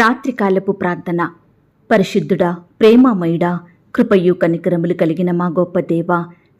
రాత్రికాలపు ప్రార్థన. పరిశుద్ధుడా ప్రేమామయుడా కృపయు కనికరములు కలిగిన మా గొప్ప దేవ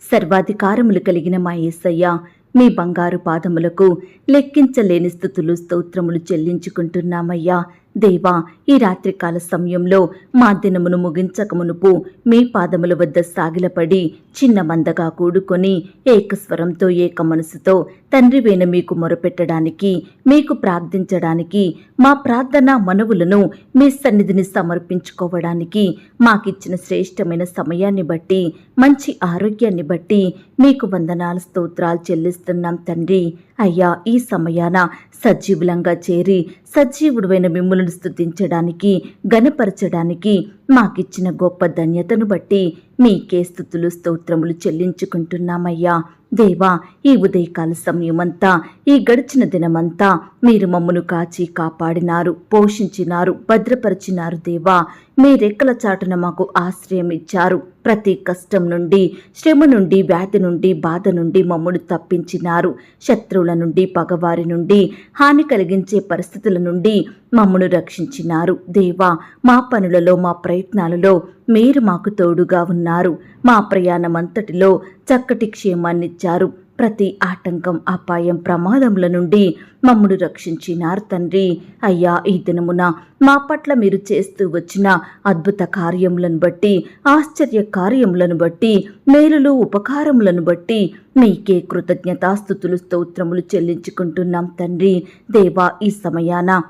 సర్వాధికారములు కలిగిన మా యేసయ్య మీ బంగారు పాదములకు లెక్కించలేని స్థుతులు స్తోత్రములు చెల్లించుకుంటున్నామయ్యా. దేవా ఈ రాత్రికాల సమయంలో మా దినమును ముగించక మునుపు మీ పాదముల వద్ద సాగిలపడి చిన్న మందగా కూడుకొని ఏకస్వరంతో ఏక మనసుతో తండ్రి వేన మీకు మొరపెట్టడానికి మీకు ప్రార్థించడానికి మా ప్రార్థన మనవులను మీ సన్నిధిని సమర్పించుకోవడానికి మాకిచ్చిన శ్రేష్టమైన సమయాన్ని బట్టి మంచి ఆరోగ్యాన్ని బట్టి మీకు వందనాలు స్తోత్రాలు చెల్లిస్తున్నాం తండ్రి. అయ్యా ఈ సమయాన సజీవులంగా చేరి సజీవుడువైన మిమ్ములను స్థుతించడానికి గనపరచడానికి మాకిచ్చిన గొప్ప ధన్యతను బట్టి మీకే స్థుతులు స్తోత్రములు చెల్లించుకుంటున్నామయ్యా. దేవా ఈ ఉదయకాల సమయమంతా ఈ గడిచిన దినమంతా మీరు మమ్మను కాచి కాపాడినారు పోషించినారు భద్రపరిచినారు దేవా. మీ రెక్కల చాటున మాకు ఆశ్రయం ఇచ్చారు. ప్రతి కష్టం నుండి శ్రమ నుండి వ్యాధి నుండి బాధ నుండి మమ్మను తప్పించినారు. శత్రువుల నుండి పగవారి నుండి హాని కలిగించే పరిస్థితుల నుండి మమ్మను రక్షించినారు. దేవా మా పనులలో మా ప్రయత్నాలలో మీరు మాకు తోడుగా ఉన్నారు. మా ప్రయాణమంతటిలో చక్కటి క్షేమాన్నిచ్చారు. ప్రతి ఆటంకం అపాయం ప్రమాదముల నుండి మమ్మను రక్షించినారు తండ్రి. అయ్యా ఈ దినమున మా పట్ల మీరు చేస్తూ వచ్చిన అద్భుత కార్యములను బట్టి ఆశ్చర్య కార్యములను బట్టి మేలులు ఉపకారములను బట్టి మీకే కృతజ్ఞతాస్థుతులు స్తోత్రములు చెల్లించుకుంటున్నాం తండ్రి. దేవా ఈ సమయాన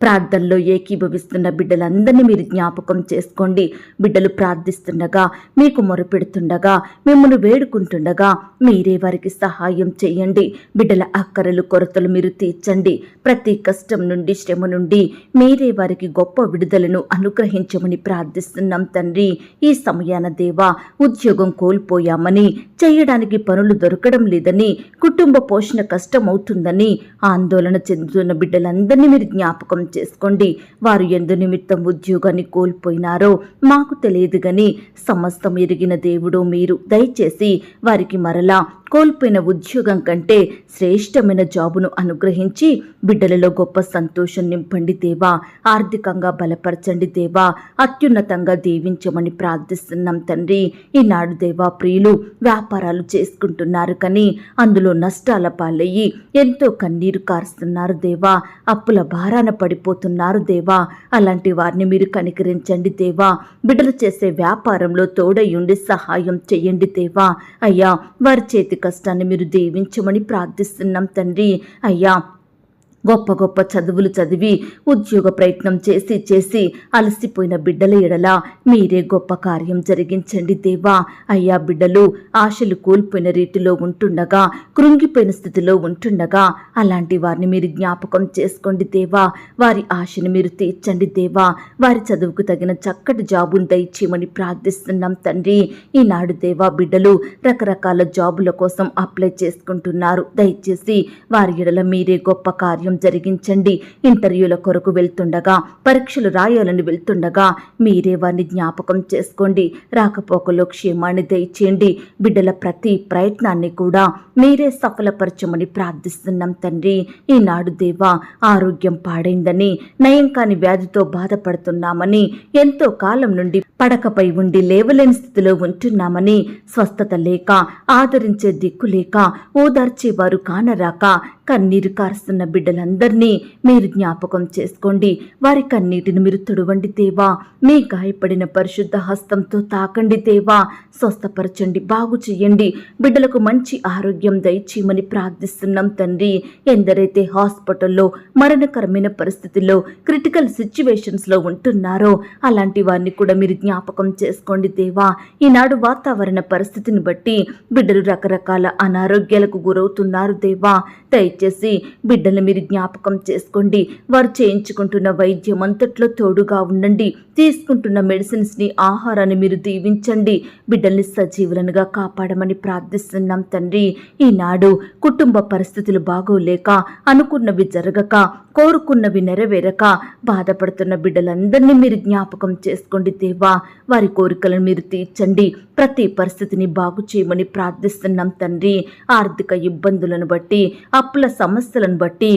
ప్రార్థనలో ఏకీభవిస్తున్న బిడ్డలందరినీ మీరు జ్ఞాపకం చేసుకోండి. బిడ్డలు ప్రార్థిస్తుండగా మీకు మొరపెడుతుండగా మిమ్మల్ని వేడుకుంటుండగా మీరే వారికి సహాయం చేయండి. బిడ్డల అక్కరలు కొరతలు మీరు తీర్చండి. ప్రతి కష్టం నుండి శ్రమ నుండి మీరే వారికి గొప్ప విడుదలను అనుగ్రహించమని ప్రార్థిస్తున్నాం తండ్రి. ఈ సమయాన దేవా ఉద్యోగం కోల్పోయామని చేయడానికి పనులు దొరకడం లేదని కుటుంబ పోషణ కష్టమవుతుందని ఆందోళన చెందుతున్న బిడ్డలందరినీ మీరు జ్ఞాపకం చేసుకోండి. వారు ఎందు నిమిత్తం ఉద్యోగాన్ని కోల్పోయినారో మాకు తెలియదు గని సమస్తం ఎరిగిన దేవుడు మీరు. దయచేసి వారికి మరలా కోల్పోయిన ఉద్యోగం కంటే శ్రేష్టమైన జాబును అనుగ్రహించి బిడ్డలలో గొప్ప సంతోషం నింపండి దేవా. ఆర్థికంగా బలపరచండి దేవా. అత్యున్నతంగా దీవించమని ప్రార్థిస్తున్నాం తండ్రి. ఈనాడు దేవా ప్రియులు వ్యాపారాలు చేసుకుంటున్నారు కానీ అందులో నష్టాల పాలయ్యి ఎంతో కన్నీరు కారుస్తున్నారు దేవా. అప్పుల భారాన పడిపోతున్నారు దేవా. అలాంటి వారిని మీరు కనికరించండి దేవా. బిడ్డలు చేసే వ్యాపారంలో తోడయుండి సహాయం చేయండి దేవా. అయ్యా వారి చేతి కష్టాన్ని మీరు దీవించమని ప్రార్థిస్తున్నాం తండ్రి. అయ్యా గొప్ప గొప్ప చదువులు చదివి ఉద్యోగ ప్రయత్నం చేసి చేసి అలసిపోయిన బిడ్డల ఎడల మీరే గొప్ప కార్యం జరిగించండి దేవా. అయ్యా బిడ్డలు ఆశలు కోల్పోయిన రీతిలో ఉంటుండగా కృంగిపోయిన స్థితిలో ఉంటుండగా అలాంటి వారిని మీరు జ్ఞాపకం చేసుకోండి దేవా. వారి ఆశను మీరు తీర్చండి దేవా. వారి చదువుకు తగిన చక్కటి జాబును దయచేయమని ప్రార్థిస్తున్నాం తండ్రి. ఈనాడు దేవా బిడ్డలు రకరకాల జాబుల కోసం అప్లై చేసుకుంటున్నారు. దయచేసి వారి ఎడల మీరే గొప్ప కార్యం జరిగించండి. ఇంటర్వ్యూల కొరకు వెళ్తుండగా పరీక్షలు రాయాలని వెళ్తుండగా మీరే వారిని జ్ఞాపకం చేసుకోండి. రాకపోకలో క్షేమాన్ని దయచేయండి. బిడ్డల ప్రతి ప్రయత్నాన్ని కూడా మీరే సఫలపరచమని ప్రార్థిస్తున్నాం తండ్రి. ఈనాడు దేవా ఆరోగ్యం పాడైందని నయం కాని వ్యాధితో బాధపడుతున్నామని ఎంతో కాలం నుండి పడకపై ఉండి లేవలేని స్థితిలో ఉంటున్నామని స్వస్థత లేక ఆదరించే దిక్కు లేక ఓదార్చేవారు కానరాక కన్నీరు కారుస్తున్న బిడ్డలందరినీ మీరు జ్ఞాపకం చేసుకోండి. వారి కన్నీటిని మీరు తుడవండి దేవా. మీ గాయపడిన పరిశుద్ధ హస్తంతో తాకండి దేవా. స్వస్థపరచండి బాగు చేయండి. బిడ్డలకు మంచి ఆరోగ్యం దయచేయమని ప్రార్థిస్తున్నాం తండ్రి. ఎందరైతే హాస్పిటల్లో మరణకరమైన పరిస్థితుల్లో క్రిటికల్ సిచ్యువేషన్స్లో ఉంటున్నారో అలాంటి వారిని కూడా మీరు జ్ఞాపకం చేసుకోండి దేవా. ఈనాడు వాతావరణ పరిస్థితిని బట్టి బిడ్డలు రకరకాల అనారోగ్యాలకు గురవుతున్నారు దేవా. దయచేసి బిడ్డలు మీరు జ్ఞాపకం చేసుకోండి. వారు చేయించుకుంటున్న వైద్యం అంతట్లో తోడుగా ఉండండి. తీసుకుంటున్న మెడిసిన్స్ని ఆహారాన్ని మీరు దీవించండి. బిడ్డల్ని సజీవులనుగా కాపాడమని ప్రార్థిస్తున్నాం తండ్రి. ఈనాడు కుటుంబ పరిస్థితులు బాగోలేక అనుకున్నవి జరగక కోరుకున్నవి నెరవేరక బాధపడుతున్న బిడ్డలందరినీ మీరు జ్ఞాపకం చేసుకోండి దేవా. వారి కోరికలను మీరు తీర్చండి. ప్రతి పరిస్థితిని బాగు చేయమని ప్రార్థిస్తున్నాం తండ్రి. ఆర్థిక ఇబ్బందులను బట్టి అప్పుల సమస్యలను బట్టి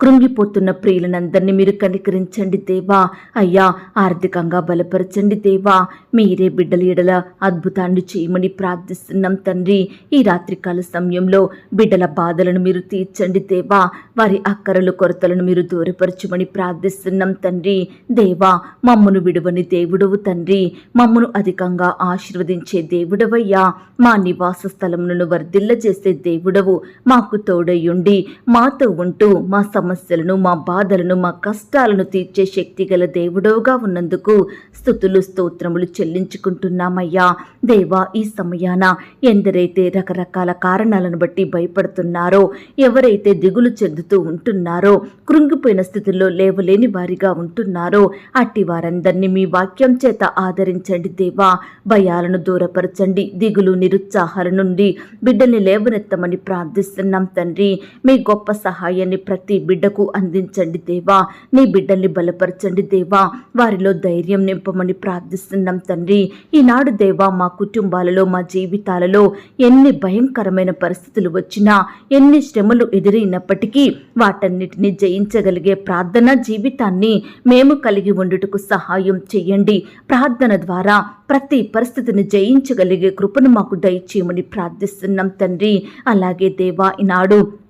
కృంగిపోతున్న ప్రియులనందరినీ మీరు కనికరించండి దేవా. అయ్యా ఆర్థికంగా బలపరచండి దేవా. మీరే బిడ్డల ఎడల అద్భుతాన్ని చేయమని ప్రార్థిస్తున్నాం తండ్రి. ఈ రాత్రికాల సమయంలో బిడ్డల బాధలను మీరు తీర్చండి దేవా. వారి అక్కరలు కొరతలను మీరు దూరపరచమని ప్రార్థిస్తున్నాం తండ్రి. దేవా మమ్మను విడువని దేవుడవు తండ్రి. మమ్మను అధికంగా ఆశీర్వదించే దేవుడవయ్యా. మా నివాస స్థలములను వర్ధిల్ల చేసే దేవుడవు మాకు తోడయ్యుండి. మాతో ఉంటూ మా సమస్యలను మా బాధలను మా కష్టాలను తీర్చే శక్తి గల దేవుడవుగా ఉన్నందుకు స్థుతులు స్తోత్రములు చెల్లించుకుంటున్నామయ్యా. దేవా ఈ సమయాన ఎందరైతే రకరకాల కారణాలను బట్టి భయపడుతున్నారో ఎవరైతే దిగులు చెందుతూ ఉంటున్నారో కృంగిపోయిన స్థితిలో లేవలేని వారిగా ఉంటున్నారో అట్టి వారందరినీ మీ వాక్యం చేత ఆదరించండి దేవా. భయాలను దూరపరచండి దిగులు నిరుత్సాహాల నుండి బిడ్డల్ని లేవనెత్తమని ప్రార్థిస్తున్నాం తండ్రి. మీ గొప్ప సహాయాన్ని ప్రతి బిడ్డకు అందించండి దేవా. నీ బిడ్డల్ని బలపరచండి దేవా. వారిలో ధైర్యం నింపమని ప్రార్థిస్తున్నాం తండ్రి. ఈనాడు దేవా మా కుటుంబాలలో మా జీవితాలలో ఎన్ని భయంకరమైన పరిస్థితులు వచ్చినా ఎన్ని శ్రమలు ఎదురైనప్పటికీ వాటన్నిటిని జయించగలిగే ప్రార్థన జీవితాన్ని మేము కలిగి ఉండుటకు సహాయం చేయండి. ప్రార్థన ద్వారా ప్రతి పరిస్థితిని జయించగలిగే కృపను మాకు దయచేయమని ప్రార్థిస్తున్నాం తండ్రి. అలాగే దేవా ఈనాడు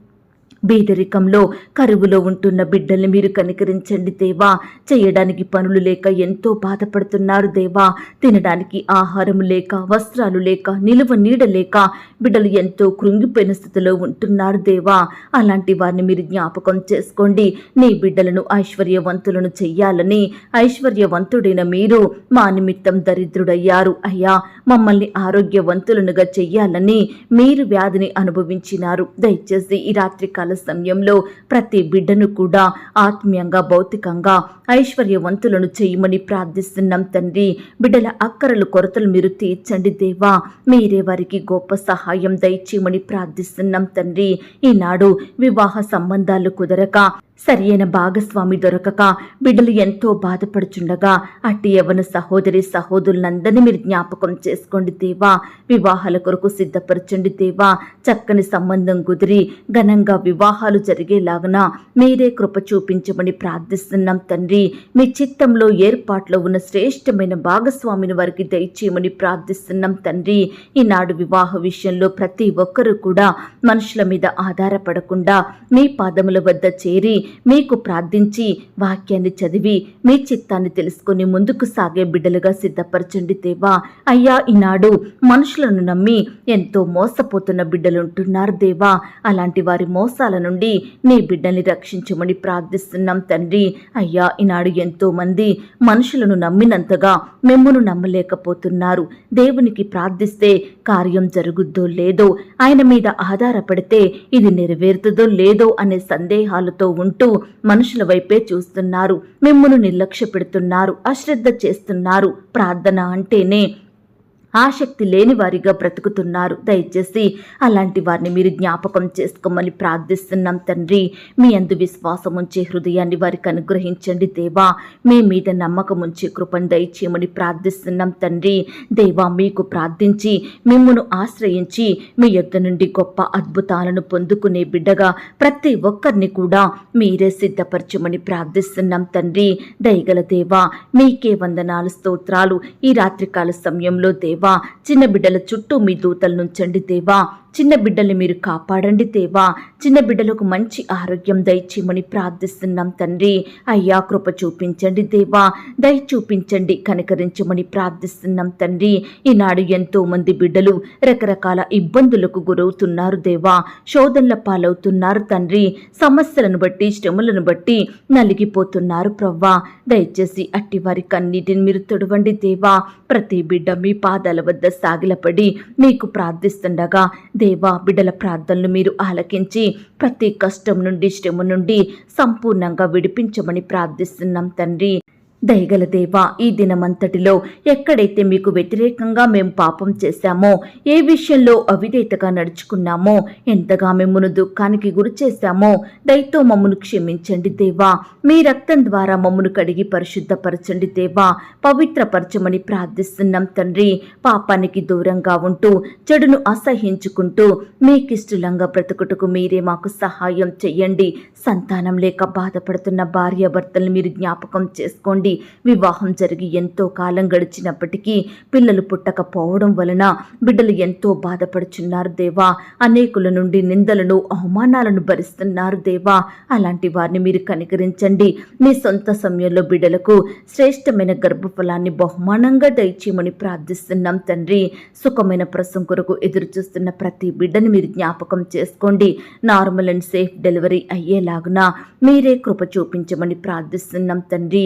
బీదరికంలో కరువులో ఉంటున్న బిడ్డల్ని మీరు కనికరించండి దేవా. చేయడానికి పనులు లేక ఎంతో బాధపడుతున్నారు దేవా. తినడానికి ఆహారం లేక వస్త్రాలు లేక నిలువ నీడ లేక బిడ్డలు ఎంతో కృంగిపోయిన స్థితిలో ఉంటున్నారు దేవా. అలాంటి వారిని మీరు జ్ఞాపకం చేసుకోండి. నీ బిడ్డలను ఐశ్వర్యవంతులను చెయ్యాలని ఐశ్వర్యవంతుడైన మీరు మా నిమిత్తం దరిద్రుడయ్యారు. అయ్యా మమ్మల్ని ఆరోగ్యవంతులనుగా చెయ్యాలని మీరు వ్యాధిని అనుభవించినారు. దయచేసి ఈ రాత్రికాల సమయంలో ప్రతి బిడ్డను కూడా ఆత్మీయంగా భౌతికంగా ఐశ్వర్యవంతులను చేయమని ప్రార్థిస్తున్నాం తండ్రి. బిడ్డల అక్కరలు కొరతలు మీరు తీర్చండి దేవా. మీరే వారికి గొప్ప సహాయం దయచేయమని ప్రార్థిస్తున్నాం తండ్రి. ఈనాడు వివాహ సంబంధాలు కుదరక సరియైన భాగస్వామి దొరకక బిడ్డలు ఎంతో బాధపడుచుండగా అట్టి యవన సహోదరి సహోదరులందరినీ మీరు జ్ఞాపకం చేసుకోండి దేవా వివాహాల కొరకు సిద్ధపరచండి దేవా చక్కని సంబంధం కుదిరి ఘనంగా వివాహాలు జరిగేలాగున మీరే కృప చూపించమని ప్రార్థిస్తున్నాం తండ్రి. మీ చిత్తంలో ఏర్పాట్లో ఉన్న శ్రేష్టమైన భాగస్వామిని వారికి దయచేయమని ప్రార్థిస్తున్నాం తండ్రి. ఈనాడు వివాహ విషయంలో ప్రతి ఒక్కరూ కూడా మనుషుల మీద ఆధారపడకుండా మీ పాదముల వద్ద చేరి మీకు ప్రార్థించి వాక్యాన్ని చదివి మీ చిత్తాన్ని తెలుసుకొని ముందుకు సాగే బిడ్డలుగా సిద్ధపరచండి దేవా. అయ్యా ఈనాడు మనుషులను నమ్మి ఎంతో మోసపోతున్న బిడ్డలుంటున్నారు దేవా. అలాంటి వారి మోసాల నుండి నీ బిడ్డల్ని రక్షించమని ప్రార్థిస్తున్నాం తండ్రి. అయ్యా ఈనాడు ఎంతో మంది మనుషులను నమ్మినంతగా మిమ్మను నమ్మలేకపోతున్నారు. దేవునికి ప్రార్థిస్తే కార్యం జరుగుద్దో లేదో ఆయన మీద ఆధారపడితే ఇది నెరవేరుతుందో లేదో అనే సందేహాలతో ఉంటూ మనుషుల వైపే చూస్తున్నారు. మిమ్మల్ని నిర్లక్ష్య పెడుతున్నారు అశ్రద్ధ చేస్తున్నారు. ప్రార్థన అంటేనే ఆసక్తి లేని వారిగా బ్రతుకుతున్నారు. దయచేసి అలాంటి వారిని మీరు జ్ఞాపకం చేసుకోమని ప్రార్థిస్తున్నాం తండ్రి. మీ అందు విశ్వాసం ఉంచే హృదయాన్ని వారికి అనుగ్రహించండి దేవా. మీ మీద నమ్మకం ఉంచే కృపను దయచేయమని ప్రార్థిస్తున్నాం తండ్రి. దేవా మీకు ప్రార్థించి మిమ్మను ఆశ్రయించి మీ యొద్ద నుండి గొప్ప అద్భుతాలను పొందుకునే బిడ్డగా ప్రతి ఒక్కరిని కూడా మీరే సిద్ధపరచమని ప్రార్థిస్తున్నాం తండ్రి. దయగల దేవా మీకే వందనాలు స్తోత్రాలు ఈ రాత్రికాల సమయంలో దేవా. దేవా. చిన్న బిడ్డల చుట్టూ మీ దూతలు నుంచండి దేవా. చిన్న బిడ్డల్ని మీరు కాపాడండి దేవా. చిన్న బిడ్డలకు మంచి ఆరోగ్యం దయచేయమని ప్రార్థిస్తున్నాం తండ్రి. అయ్యా కృప చూపించండి దేవా. దయ చూపించండి కనికరించమని ప్రార్థిస్తున్నాం తండ్రి. ఈనాడు ఎంతో మంది బిడ్డలు రకరకాల ఇబ్బందులకు గురవుతున్నారు దేవా. శోధనల పాలవుతున్నారు తండ్రి. సమస్యలను బట్టి శ్రమలను బట్టి నలిగిపోతున్నారు ప్రవ్వా. దయచేసి అట్టి వారి కన్నీటిని మీరు తొడవండి దేవా. ప్రతి బిడ్డ మీ పాదాల వద్ద సాగిలపడి మీకు ప్రార్థిస్తుండగా దేవా బిడ్డల ప్రార్థనలు మీరు ఆలకించి ప్రతి కష్టం నుండి శ్రమ నుండి సంపూర్ణంగా విడిపించమని ప్రార్థిస్తున్నాం తండ్రి. దయగల దేవా ఈ దినమంతటిలో ఎక్కడైతే మీకు వ్యతిరేకంగా మేము పాపం చేశామో ఏ విషయంలో అవిధేతగా నడుచుకున్నామో ఎంతగా మిమ్మను దుఃఖానికి గురి చేశామో దయతో మమ్మను క్షమించండి దేవా. మీ రక్తం ద్వారా మమ్మను కడిగి పరిశుద్ధపరచండి దేవా. పవిత్రపరచమని ప్రార్థిస్తున్నాం తండ్రి. పాపానికి దూరంగా ఉంటూ చెడును అసహించుకుంటూ మీకిష్టలంగా బ్రతుకుటకు మీరే మాకు సహాయం చెయ్యండి. సంతానం లేక బాధపడుతున్న భార్యాభర్తలను మీరు జ్ఞాపకం చేసుకోండి. వివాహం జరిగి ఎంతో కాలం గడిచినప్పటికీ పిల్లలు పుట్టకపోవడం వలన బిడ్డలు ఎంతో బాధపడుచున్నారు దేవా. అనేకుల నుండి నిందలను అవమానాలను భరిస్తున్నారు దేవా. అలాంటి వారిని మీరు కనికరించండి. మీ సొంత సమయంలో బిడ్డలకు శ్రేష్టమైన గర్భఫలాన్ని బహుమానంగా దయచేయమని ప్రార్థిస్తున్నాం తండ్రి. సుఖమైన ప్రసం కొరకు ఎదురు చూస్తున్న ప్రతి బిడ్డని మీరు జ్ఞాపకం చేసుకోండి. నార్మల్ అండ్ సేఫ్ డెలివరీ అయ్యేలాగున మీరే కృప చూపించమని ప్రార్థిస్తున్నాం తండ్రి.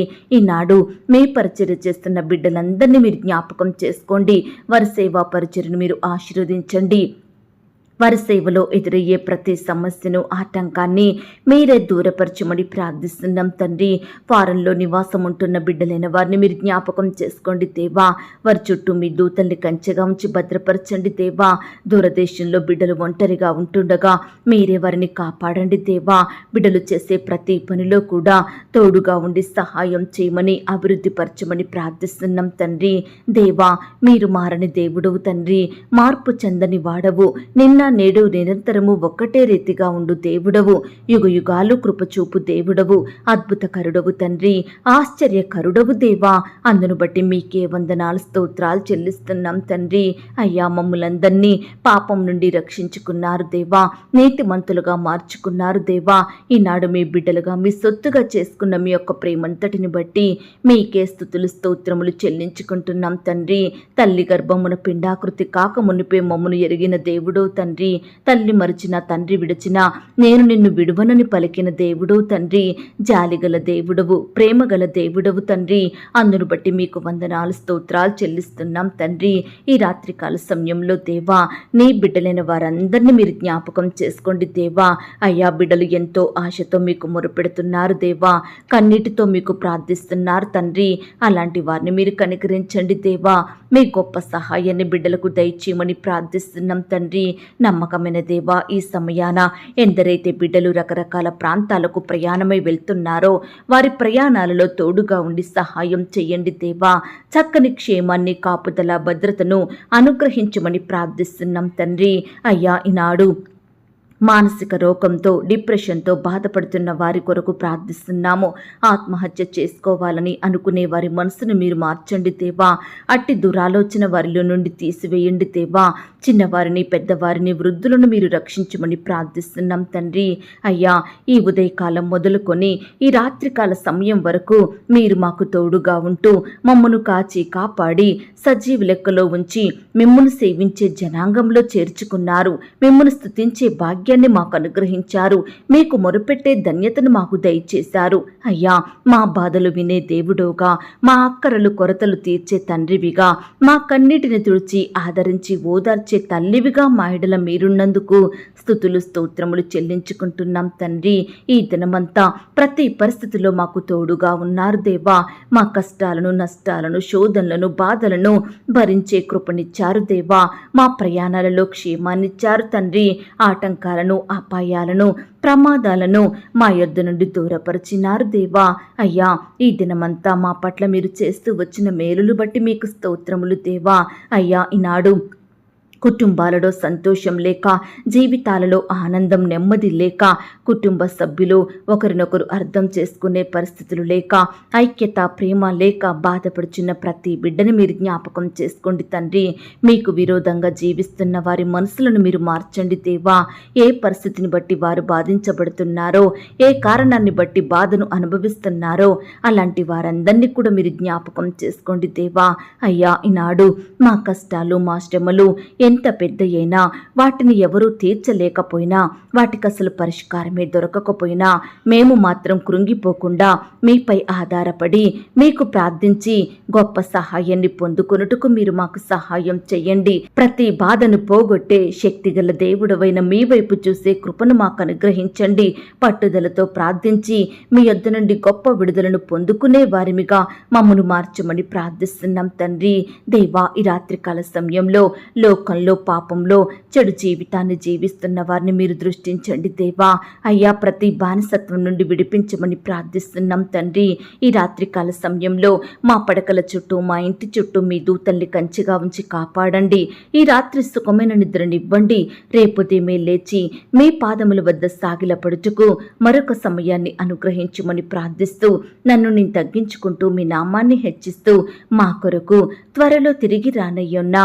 నాడు మీ పరిచర్య చేస్తున్న బిడ్డలందరినీ మీరు జ్ఞాపకం చేసుకోండి. వారి సేవా పరిచర్ను మీరు ఆశీర్వదించండి. వారి సేవలో ఎదురయ్యే ప్రతి సమస్యను ఆటంకాన్ని మీరే దూరపరచమని ప్రార్థిస్తున్నాం తండ్రి. ఫారంలో నివాసం ఉంటున్న బిడ్డలైన వారిని మీరు జ్ఞాపకం చేసుకోండి దేవా. వారి చుట్టూ మీ దూతల్ని కంచెగా ఉంచి భద్రపరచండి దేవా. దూరదేశంలో బిడ్డలు ఒంటరిగా ఉంటుండగా మీరే వారిని కాపాడండి దేవా. బిడ్డలు చేసే ప్రతి పనిలో కూడా తోడుగా ఉండి సహాయం చేయమని అభివృద్ధి పరచమని ప్రార్థిస్తున్నాం తండ్రి. దేవా మీరు మారని దేవుడవు తండ్రి. మార్పు చెందని వాడవు. నిన్న నేడు నిరంతరము ఒక్కటే రీతిగా ఉండు దేవుడవు. యుగ యుగాలు కృపచూపు దేవుడవు. అద్భుతకరుడవు తండ్రి. ఆశ్చర్యకరుడవు దేవా. అందును బట్టి మీకే వందనాలు స్తోత్రాలు చెల్లిస్తున్నాం తండ్రి. అయ్యా మమ్ములందరినీ పాపం నుండి రక్షించుకున్నారు దేవా. నీతిమంతులుగా మార్చుకున్నారు దేవా. ఈనాడు మీ బిడ్డలుగా మీ సొత్తుగా చేసుకున్న మీ యొక్క ప్రేమంతటిని బట్టి మీకే స్థుతులు స్తోత్రములు చెల్లించుకుంటున్నాం తండ్రి. తల్లి గర్భమున పిండాకృతి కాక మునిపే మమ్మను ఎరిగిన దేవుడో తండ్రి. తల్లి మరిచిన తండ్రి విడిచిన నేను నిన్ను విడువనని పలికిన దేవుడవు తండ్రి. జాలిగల దేవుడవు ప్రేమగల దేవుడవు తండ్రి. అందును బట్టి మీకు వందనాలు స్తోత్రాలు చెల్లిస్తున్నాం తండ్రి. ఈ రాత్రికాల సమయంలో దేవా నీ బిడ్డలైన వారందరినీ మీరు జ్ఞాపకం చేసుకోండి దేవా. అయ్యా బిడ్డలు ఎంతో ఆశతో మీకు మొరుపెడుతున్నారు దేవా. కన్నీటితో మీకు ప్రార్థిస్తున్నారు తండ్రి. అలాంటి వారిని మీరు కనికరించండి దేవా. మీ గొప్ప సహాయాన్ని బిడ్డలకు దయచేయమని ప్రార్థిస్తున్నాం తండ్రి. నమ్మకమైన దేవా ఈ సమయాన ఎందరైతే బిడ్డలు రకరకాల ప్రాంతాలకు ప్రయాణమై వెళ్తున్నారో వారి ప్రయాణాలలో తోడుగా ఉండి సహాయం చేయండి దేవా. చక్కని క్షేమాన్ని కాపుదల భద్రతను అనుగ్రహించమని ప్రార్థిస్తున్నాం తండ్రి. అయ్యా ఈనాడు మానసిక రోగంతో డిప్రెషన్తో బాధపడుతున్న వారి కొరకు ప్రార్థిస్తున్నాము. ఆత్మహత్య చేసుకోవాలని అనుకునే వారి మనసును మీరు మార్చండి దేవా. అట్టి దురాలోచన వారిలో నుండి తీసివేయండి దేవా. చిన్నవారిని పెద్దవారిని వృద్ధులను మీరు రక్షించమని ప్రార్థిస్తున్నాం తండ్రి. అయ్యా ఈ ఉదయకాలం మొదలుకొని ఈ రాత్రికాల సమయం వరకు మీరు మాకు తోడుగా ఉంటూ మమ్మను కాచి కాపాడి సజీవ లెక్కలో ఉంచి మిమ్మల్ని సేవించే జనాంగంలో చేర్చుకున్నారు. మిమ్మల్ని స్థుతించే భాగ్యం భాగ్యాన్ని మాకు అనుగ్రహించారు. మీకు మొరుపెట్టే ధన్యతను మాకు దయచేశారు. అయ్యా మా బాధలు వినే దేవుడోగా మా అక్కరలు కొరతలు తీర్చే తండ్రివిగా మా కన్నిటిని తుడిచి ఆదరించి ఓదార్చే తల్లివిగా మా ఎడల మీరున్నందుకు స్థుతులు స్తోత్రములు చెల్లించుకుంటున్నాం తండ్రి. ఈ దినమంతా ప్రతి పరిస్థితిలో మాకు తోడుగా ఉన్నారు దేవా. మా కష్టాలను నష్టాలను శోధనలను బాధలను భరించే కృపనిచ్చారు దేవా. మా ప్రయాణాలలో క్షేమాన్నిచ్చారు తండ్రి. కష్టాలను అపాయాలను ప్రమాదాలను మా యొద్ద నుండి దూరపరిచినారు దేవా. అయ్యా ఈ దినమంతా మా పట్ల మీరు చేస్తూ వచ్చిన మేలులు బట్టి మీకు స్తోత్రములు దేవా. అయ్యా ఈనాడు కుటుంబాలలో సంతోషం లేక జీవితాలలో ఆనందం నెమ్మది లేక కుటుంబ సభ్యులు ఒకరినొకరు అర్థం చేసుకునే పరిస్థితులు లేక ఐక్యత ప్రేమ లేక బాధపడుచున్న ప్రతి బిడ్డని మీరు జ్ఞాపకం చేసుకోండి తండ్రి. మీకు విరోధంగా జీవిస్తున్న వారి మనసులను మీరు మార్చండి దేవా. ఏ పరిస్థితిని బట్టి వారు బాధించబడుతున్నారో ఏ కారణాన్ని బట్టి బాధను అనుభవిస్తున్నారో అలాంటి వారందరినీ కూడా మీరు జ్ఞాపకం చేసుకోండి దేవా. అయ్యా ఈనాడు మా కష్టాలు మా శ్రమలు ఎంత పెద్దయైనా వాటిని ఎవరూ తీర్చలేకపోయినా వాటికి అసలు పరిష్కారమే దొరకకపోయినా మేము మాత్రం కృంగిపోకుండా మీపై ఆధారపడి మీకు ప్రార్థించి గొప్ప సహాయాన్ని పొందుకొనుటకు మీరు మాకు సహాయం చెయ్యండి ప్రతి బాధను పోగొట్టే శక్తిగల దేవుడవైన మీ వైపు చూసే కృపను మాకు అనుగ్రహించండి. పట్టుదలతో ప్రార్థించి మీ యొద్ద నుండి గొప్ప విడుదలను పొందుకునే వారిమిగా మమ్మను మార్చమని ప్రార్థిస్తున్నాం తండ్రి. దేవా ఈ రాత్రికాల సమయంలో లోకం పాపంలో చెడు జీవితాన్ని జీవిస్తున్న వారిని మీరు దృష్టించండి దేవా. అయ్యా ప్రతి బానిసత్వం నుండి విడిపించమని ప్రార్థిస్తున్నాం తండ్రి. ఈ రాత్రికాల సమయంలో మా పడకల చుట్టూ మా ఇంటి చుట్టూ మీ దూతల్ని కంచిగా ఉంచి కాపాడండి. ఈ రాత్రి సుఖమైన నిద్రనివ్వండి. రేపు లేచి మీ పాదముల వద్ద సాగిలపడుచుకు మరొక సమయాన్ని అనుగ్రహించమని ప్రార్థిస్తూ నన్ను నేను తగ్గించుకుంటూ మీ నామాన్ని హెచ్చిస్తూ మా కొరకు త్వరలో తిరిగి రానయ్యున్నా.